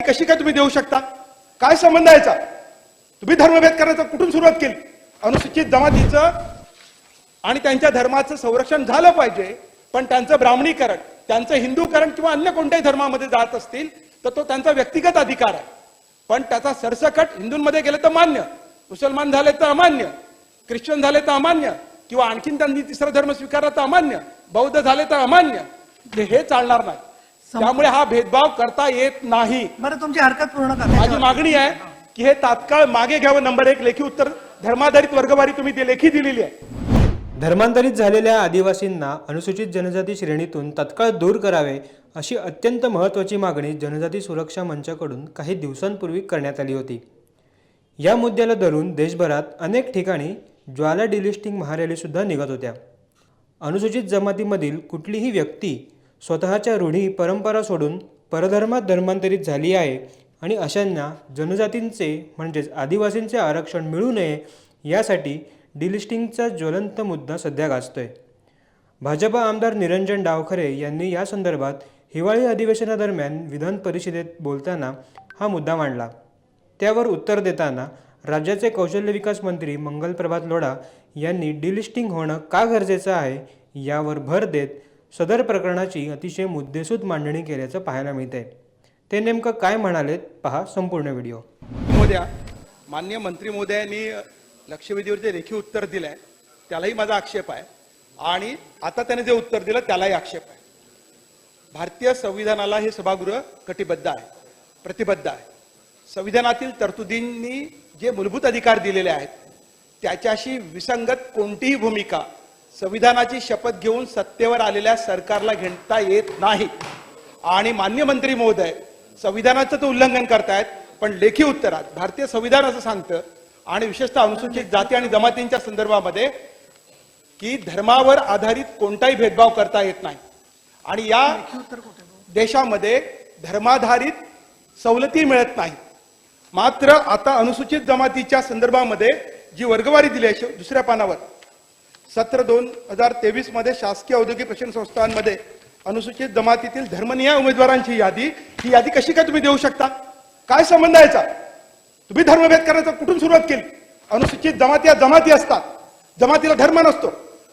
कशी काय तुम्ही देऊ शकता? काय संबंध याचा? तुम्ही धर्मभेद करायचा कुठून सुरुवात केली? अनुसूचित जमातीचं आणि त्यांच्या धर्माचं संरक्षण झालं पाहिजे पण त्यांचं ब्राह्मणीकरण त्यांचं हिंदूकरण किंवा अन्य कोणत्याही धर्मामध्ये जात असतील तर तो त्यांचा व्यक्तिगत अधिकार आहे. पण त्याचा सरसकट हिंदूंमध्ये गेलं तर मान्य मुसलमान झाले तर अमान्य ख्रिश्चन झाले तर अमान्य किंवा आणखीन त्यांनी तिसरा धर्म स्वीकारला तर अमान्य बौद्ध झाले तर अमान्य हे चालणार नाही. त्यामुळे हा भेदभाव करता येत नाही. बरं तुमची हरकत पूर्ण करा. माझी मागणी आहे की हे तात्काळ मागे घ्यावं. नंबर एक लेखी उत्तर. धर्माधारित वर्गवारी तुम्ही ती लेखी दिलेली आहे. धर्मांतरित झालेल्या आदिवासींना अनुसूचित जनजाती श्रेणीतून तत्काळ दूर करावे अशी अत्यंत महत्त्वाची मागणी जनजाती सुरक्षा मंचाकडून काही दिवसांपूर्वी करण्यात आली होती. या मुद्द्याला धरून देशभरात अनेक ठिकाणी ज्वाला डिलिस्टिंग महारॅलीसुद्धा निघत होत्या. अनुसूचित जमातीमधील कुठलीही व्यक्ती स्वतःच्या रूढी परंपरा सोडून परधर्मात धर्मांतरित झाली आहे आणि अशांना जनजातींचे म्हणजेच आदिवासींचे आरक्षण मिळू नये यासाठी डिलिस्टिंगचा ज्वलंत मुद्दा सध्या गाजतोय. भाजपा आमदार निरंजन डावखरे यांनी या संदर्भात हिवाळी अधिवेशनादरम्यान विधान परिषदेत बोलताना हा मुद्दा मांडला. त्यावर उत्तर देताना राज्याचे कौशल्य विकास मंत्री मंगल प्रभात लोढा यांनी डिलिस्टिंग होणं का गरजेचं आहे यावर भर देत सदर प्रकरणाची अतिशय मुद्देसूद मांडणी केल्याचं पाहायला मिळते ते नेमकं काय म्हणालेत पहा संपूर्ण व्हिडिओ. मोद्या मान्य मंत्री मोदयांनी लक्षवेधीवर जे रेखीव उत्तर दिलंय त्यालाही माझा आक्षेप आहे. आणि आता त्याने जे उत्तर दिलं त्यालाही आक्षेप आहे. भारतीय संविधानाला हे सभागृह कटिबद्ध आहे प्रतिबद्ध आहे. संविधानातील तरतुदींनी जे मूलभूत अधिकार दिलेले आहेत त्याच्याशी विसंगत कोणतीही भूमिका संविधानाची शपथ घेऊन सत्तेवर आलेल्या सरकारला घेता येत नाही. आणि मान्य मंत्री महोदय संविधानाचं तर उल्लंघन करतायत पण लेखी उत्तरात भारतीय संविधान असं सांगतं आणि विशेषतः अनुसूचित जाती आणि जमातींच्या संदर्भामध्ये की धर्मावर आधारित कोणताही भेदभाव करता येत नाही. आणि या देशामध्ये धर्माधारित सवलती मिळत नाही. मात्र आता अनुसूचित जमातीच्या संदर्भामध्ये जी वर्गवारी दिली आहे दुसऱ्या पानावर सत्र दोन हजार तेवीसमध्ये शासकीय औद्योगिक प्रशिक्षण संस्थांमध्ये अनुसूचित जमातीतील धर्मनिहाय उमेदवारांची यादी ही यादी कशी काय तुम्ही देऊ शकता? काय संबंध आहे याचा? तुम्ही धर्मभेद करायचा कुठून सुरुवात केली? अनुसूचित जमाती या जमाती असतात. जमातीला धर्म नसतो.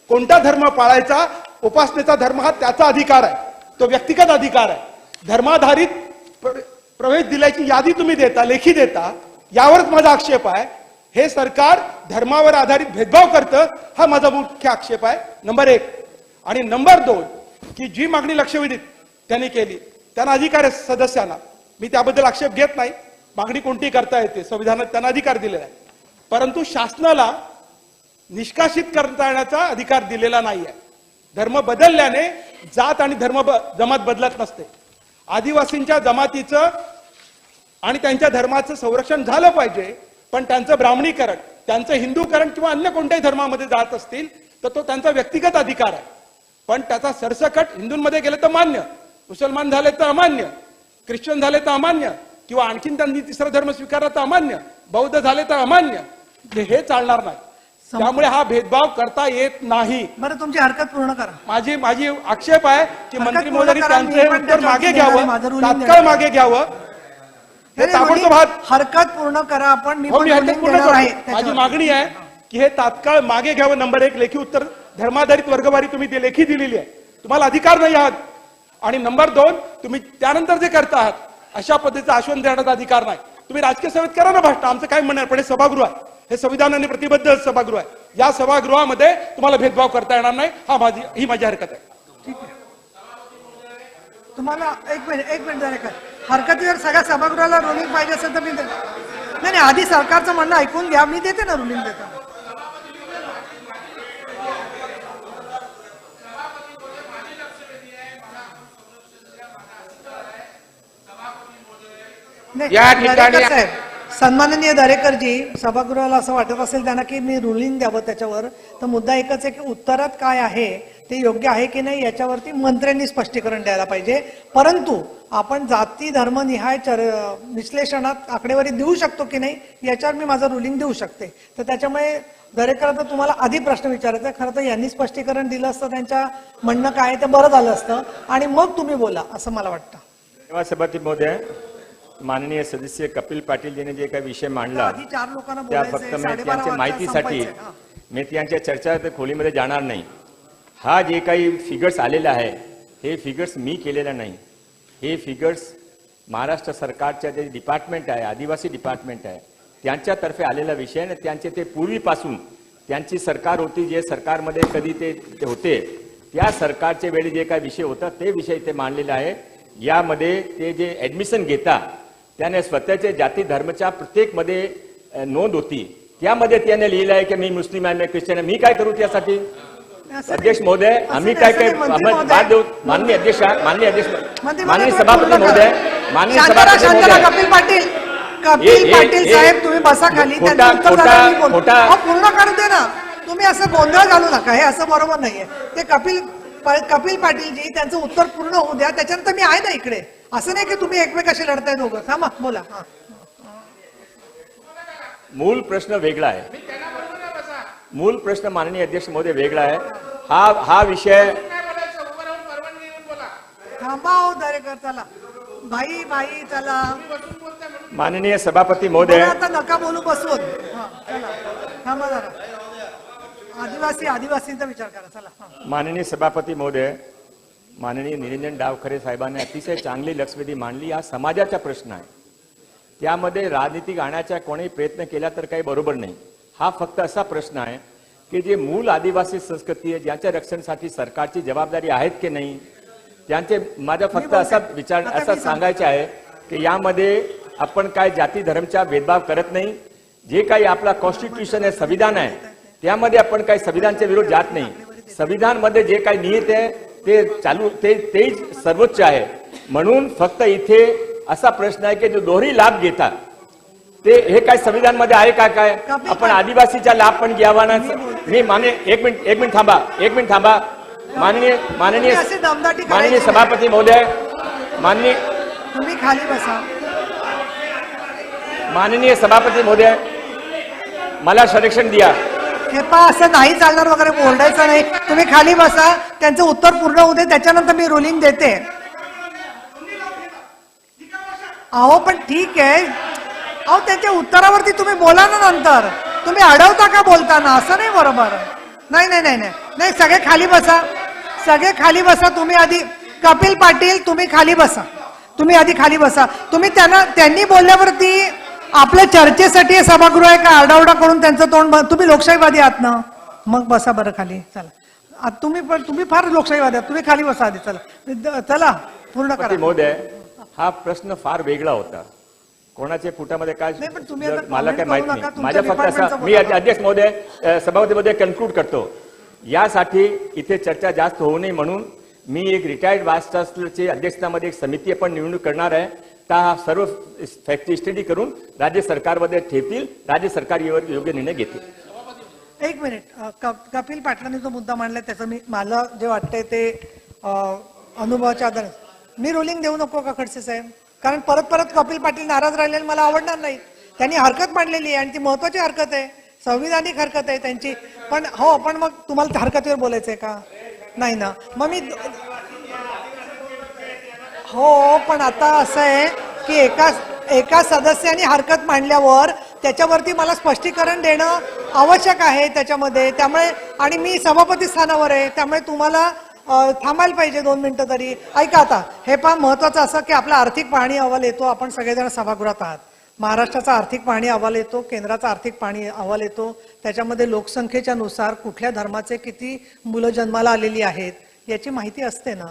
कोणता धर्म पाळायचा उपासनेचा धर्म हा त्याचा अधिकार आहे. तो व्यक्तिगत अधिकार आहे. धर्माधारित प्रवेश दिल्याची यादी तुम्ही देता लेखी देता यावरच माझा आक्षेप आहे. हे सरकार धर्मावर आधारित भेदभाव करतं हा माझा मुख्य आक्षेप आहे. नंबर एक. आणि नंबर दोन की जी मागणी लक्षवेधीत त्यांनी केली त्यांना अधिकार आहे सदस्यांना. मी त्याबद्दल आक्षेप घेत नाही. मागणी कोणती करता येते संविधानात त्यांना अधिकार दिलेला आहे. परंतु शासनाला निष्कासित करता येण्याचा अधिकार दिलेला नाहीये. धर्म बदलल्याने जात आणि धर्म ब- जमात बदलत नसते. आदिवासींच्या जमातीचं आणि त्यांच्या धर्माचं संरक्षण झालं पाहिजे पण त्यांचं ब्राह्मणीकरण त्यांचं हिंदूकरण किंवा अन्य कोणत्याही धर्मामध्ये जात असतील तर तो त्यांचा व्यक्तिगत अधिकार आहे. पण त्याचा सरसकट हिंदूंमध्ये गेलं तर मान्य मुसलमान झाले तर अमान्य ख्रिश्चन झाले तर अमान्य किंवा आणखीन त्यांनी तिसरा धर्म स्वीकारला तर अमान्य बौद्ध झाले तर अमान्य हे- चालणार नाही. त्यामुळे हा भेदभाव करता येत नाही. बरं तुमची हरकत पूर्ण करा. माझी माझी आक्षेप आहे की मंत्री करा, त्यांचं हे उत्तर मागे घ्यावं तात्काळ. मागे घ्यावं. हे ताबडतोब हरकत पूर्ण करा. आपण मी हो हरकत पूर्ण आहे करतो माझी. मागणी आहे की हे तात्काळ मागे घ्यावं. नंबर एक लेखी उत्तर. धर्माधारित वर्गवारी तुम्ही ती लेखी दिलेली आहे. तुम्हाला अधिकार नाही आहात. आणि नंबर दोन तुम्ही त्यानंतर जे करता आहात अशा पद्धतीचं आश्वासन देण्याचा अधिकार नाही. तुम्ही राजकीय सभेत करा ना भाषण आमचं काय म्हणणार पण हे सभागृह आहे. हे संविधानाने प्रतिबद्ध सभागृह आहे. या सभागृहामध्ये तुम्हाला भेदभाव करता येणार नाही. हा माझी ही माझी हरकत आहे. तुम्हाला एक मिनिट एक मिनिट जरा काय हरकतीवर सगळ्या सभागृहाला रुलिंग पाहिजे असेल तर मी देतो. नाही नाही आधी सरकारचं म्हणणं ऐकून घ्या मी देते ना रुलिंग देतो. या ठिकाणी- सन्माननीय दरेकरजी सभागृहाला असं वाटत असेल त्यांना की मी रुलिंग द्यावं त्याच्यावर तर मुद्दा एकच आहे की उत्तरात काय आहे ते योग्य आहे की नाही याच्यावरती मंत्र्यांनी स्पष्टीकरण द्यायला पाहिजे. परंतु आपण जाती धर्मनिहाय चर विश्लेषणात आकडेवारी देऊ शकतो की नाही याच्यावर मी माझं रुलिंग देऊ शकते. तर त्याच्यामुळे दरेकर तर तुम्हाला आधी प्रश्न विचारायचा. खरं तर यांनी स्पष्टीकरण दिलं असतं त्यांच्या म्हणणं काय ते बरं झालं असतं. आणि मग तुम्ही बोला असं मला वाटतं. धन्यवाद सभापती महोदय. माननीय सदस्य कपिल पाटील यांनी जे काही विषय मांडला आधी चार लोकांना त्या फक्त मी त्यांच्या माहितीसाठी. मी त्यांच्या चर्चा खोलीमध्ये जाणार नाही. हा जे काही फिगर्स आलेला आहे हे फिगर्स मी केलेला नाही. हे फिगर्स महाराष्ट्र सरकारच्या जे डिपार्टमेंट आहे आदिवासी डिपार्टमेंट आहे त्यांच्यातर्फे आलेला विषय आणि त्यांचे ते पूर्वीपासून त्यांची सरकार होती जे सरकारमध्ये कधी ते होते त्या सरकारच्या वेळी जे काही विषय होता ते विषय ते मांडलेले आहे. यामध्ये ते जे ऍडमिशन घेता त्याने स्वतःच्या जाती धर्मच्या प्रत्येकमध्ये नोंद होती. त्यामध्ये त्याने लिहिलं आहे की मी मुस्लिम आहे मी ख्रिश्चन आहे मी काय करू त्यासाठी? अध्यक्ष. महोदय आम्ही काय काय. बाद देऊ माननीय अध्यक्ष माननीय अध्यक्ष माननीय सभापती महोदय. माननीय सभापती कपिल पाटील कपिल पाटील साहेब तुम्ही बसा खाली. पूर्ण करू दे ना. तुम्ही असं गोंधळ घालू नका. हे असं बरोबर नाहीये. ते कपिल कपिल पाटीलजी त्यांचं उत्तर पूर्ण होऊ द्या. त्याच्यानंतर मी आहे ना इकडे. असं नाही की तुम्ही एकमेकाशी लढताय दोघं. थांबा बोला. हा. मूळ प्रश्न वेगळा आहे. मूळ प्रश्न माननीय अध्यक्ष महोदय वेगळा आहे. हा हा विषय थांबा दरेकर चला भाई भाई चला. माननीय सभापती महोदय. मला आता नका बोलू बसवून हा, चला. थांबा जरा. आदिवासी आदिवासींचा विचार करा. चला. हा. माननीय सभापती महोदय माननीय निरंजन डावखरे साहेबांनी अतिशय चांगली लक्षवेधी मांडली. हा समाजाचा प्रश्न आहे. त्यामध्ये राजनीती आणण्याचा कोणी प्रयत्न केला तर काही बरोबर नाही. हा फक्त असा प्रश्न आहे की जे मूळ आदिवासी संस्कृती आहे ज्याच्या रक्षणासाठी सरकारची जबाबदारी आहेत की नाही त्यांचे माझा फक्त. असा विचार असा. सांगायचे आहे की यामध्ये आपण काय जाती धर्मचा भेदभाव करत नाही जे काही आपला कॉन्स्टिट्यूशन आहे संविधान आहे त्यामध्ये आपण काही संविधानच्या विरोध जात नाही संविधानमध्ये जे काही निहित आहे ते चालू ते तेच सर्वोच्च आहे म्हणून फक्त इथे असा प्रश्न आहे की जो दोन्ही लाभ घेतात ते हे काय संविधानमध्ये आहे काय? कपिल आपण. आदिवासीचा लाभ पण घ्यावा ना. मी माने एक मिनिट एक मिनिट थांबा एक मिनिट थांबा. माननीय माननीय माननीय. सभापती महोदय माननीय तुम्ही खाली बसा. माननीय सभापती महोदय मला संरक्षण द्या. हे पहा असं नाही चालणार वगैरे बोलायचं नाही. तुम्ही खाली बसा. त्यांचं उत्तर पूर्ण होऊ दे त्याच्यानंतर मी रुलिंग देते. अहो पण ठीक आहे. अहो त्यांच्या उत्तरावरती तुम्ही बोला ना नंतर. तुम्ही अडवता का बोलताना? असं नाही बरोबर. नाही नाही नाही नाही. नाही सगळे खाली बसा. सगळे खाली बसा. तुम्ही आधी कपिल पाटील तुम्ही खाली बसा. तुम्ही आधी खाली बसा. तुम्ही त्यांना त्यांनी बोलल्यावरती आपल्या चर्चेसाठी सभागृह आहे का? आरडाओरडा करून त्यांचं तोंड तुम्ही लोकशाहीवादी आहात ना? मग बसा बरं खाली. चला. तुम्ही पण तुम्ही फार लोकशाहीवादी आहात. तुम्ही खाली बसा आधी. चला. चला. पूर्ण करा. महोदय हा प्रश्न फार वेगळा होता. कोणाच्या फुटामध्ये काय मला काय माहीत नाही. माझ्या फक्त असं मी. अध्यक्ष महोदय अ, सभापती महोदय कन्क्लूड करतो. यासाठी इथे चर्चा जास्त होऊ नये म्हणून मी एक रिटायर्ड वाईस चान्सलरच्या अध्यक्षतामध्ये एक समिती आपण निवडणूक करणार आहे. त्या सर्व फॅक्टरी स्टडी करून राज्य सरकारमध्ये ठेवतील राज्य सरकार यावर योग्य निर्णय घेतील. एक मिनिट. कपिल पाटलांनी जो मुद्दा मांडलाय त्याचं मी मला जे वाटतंय ते अनुभवाच्या आधारे मी रोलिंग देऊ नको का खडसे साहेब? कारण परत परत कपिल पाटील नाराज राहिलेले मला आवडणार नाही. त्यांनी हरकत मांडलेली आहे आणि ती महत्वाची हरकत आहे. संविधानिक हरकत आहे त्यांची. पण हो पण मग तुम्हाला त्या हरकतीवर बोलायचंय का? नाही ना. मग मी हो पण आता असं आहे की एका एका सदस्याने हरकत मांडल्यावर त्याच्यावरती मला स्पष्टीकरण देणं आवश्यक आहे त्याच्यामध्ये. त्यामुळे आणि मी सभापती स्थानावर आहे. त्यामुळे तुम्हाला थांबायला पाहिजे दोन मिनटं तरी. ऐका आता हे पण महत्वाचं असं की आपला आर्थिक पाहणी अहवाल येतो आपण सगळेजण सभागृहात आहात. महाराष्ट्राचा आर्थिक पाहणी अहवाल येतो केंद्राचा आर्थिक पाहणी अहवाल येतो. त्याच्यामध्ये लोकसंख्येच्या नुसार कुठल्या धर्माचे किती मुलं जन्माला आलेली आहेत याची माहिती असते ना?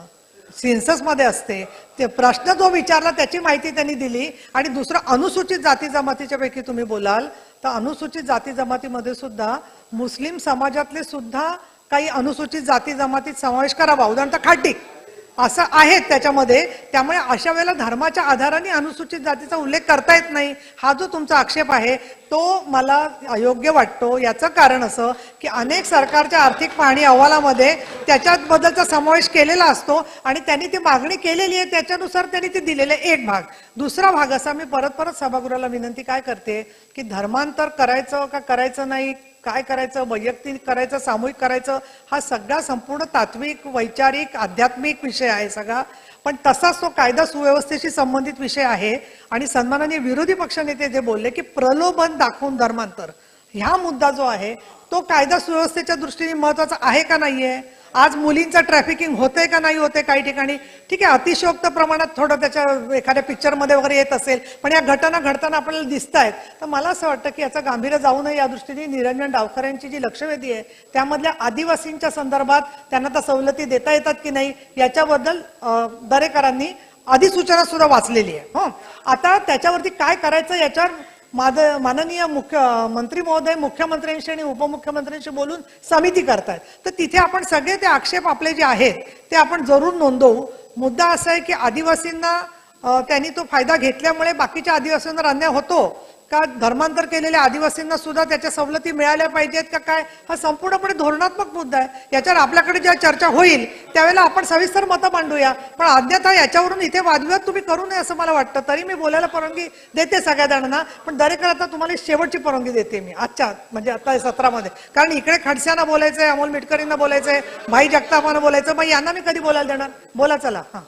सेन्ससमध्ये असते. ते प्रश्न जो विचारला त्याची माहिती त्यांनी दिली आणि दुसरं अनुसूचित जाती जमातीच्या पैकी तुम्ही बोलाल तर अनुसूचित जाती जमातीमध्ये सुद्धा मुस्लिम समाजातले सुद्धा काही अनुसूचित जाती जमातीत समावेश करावा. उदाहरणतः खाटी. असं आहेत त्याच्यामध्ये. त्यामुळे अशा वेळेला धर्माच्या आधाराने अनुसूचित जातीचा उल्लेख करता येत नाही. हा जो तुमचा आक्षेप आहे तो मला अयोग्य वाटतो. याचं कारण असं की अनेक सरकारच्या आर्थिक पाहणी अहवालामध्ये त्याच्याबद्दलचा समावेश केलेला असतो आणि त्यांनी ती मागणी केलेली आहे. त्याच्यानुसार त्यांनी ते दिलेले एक भाग. दुसरा भाग असा मी परत परत सभागृहाला विनंती काय करते की धर्मांतर करायचं का करायचं नाही? काय करायचं वैयक्तिक करायचं सामूहिक करायचं हा सगळा संपूर्ण तात्विक वैचारिक आध्यात्मिक विषय आहे सगळा. पण तसाच तो कायदा सुव्यवस्थेशी संबंधित विषय आहे. आणि सन्मानाने विरोधी पक्षनेते जे बोलले की प्रलोभन दाखवून धर्मांतर ह्या मुद्दा जो आहे तो कायदा सुव्यवस्थेच्या दृष्टीने महत्त्वाचा आहे का नाहीये? आज मुलींचं ट्रॅफिकिंग होतंय का नाही होते काही ठिकाणी? ठीक आहे अतिशयोक्त प्रमाणात थोडं त्याच्या एखाद्या पिक्चरमध्ये वगैरे येत असेल पण या घटना घडताना आपल्याला दिसत आहेत तर मला असं वाटतं की याचं गांभीर्य जाऊ नये या दृष्टीने. निरंजन डावकर यांची जी लक्षवेधी आहे त्यामधल्या आदिवासींच्या संदर्भात त्यांना त्या सवलती देता येतात की नाही याच्याबद्दल दरेकरांनी अधिसूचना सुद्धा वाचलेली आहे. हो. आता त्याच्यावरती काय करायचं याच्यावर माद माननीय मुख्य मंत्री महोदय मुख्यमंत्र्यांशी आणि उपमुख्यमंत्र्यांशी बोलून समिती करतायत. तर तिथे आपण सगळे ते आक्षेप आपले जे आहेत ते आपण जरूर नोंदवू. मुद्दा असा आहे की आदिवासींना त्यांनी तो फायदा घेतल्यामुळे बाकीच्या आदिवासींवर अन्याय होतो. का धर्मांतर केलेल्या आदिवासींना सुद्धा त्याच्या सवलती मिळाल्या पाहिजेत का काय? हा संपूर्णपणे धोरणात्मक मुद्दा आहे. याच्यावर आपल्याकडे ज्या चर्चा होईल त्यावेळेला आपण सविस्तर मतं मांडूया. पण अन्यथा याच्यावरून इथे वादविवाद तुम्ही करू नये असं मला वाटतं. तरी मी बोलायला परवानगी देते सगळ्या जणांना पण दरेकर आता तुम्हाला शेवटची परवानगी देते मी. आजच्या म्हणजे आता सत्रामध्ये. कारण इकडे खडस्यांना बोलायचंय अमोल मिटकरींना बोलायचंय भाई जगतापांना बोलायचं मग यांना मी कधी बोलायला देणार? बोला चला. हां.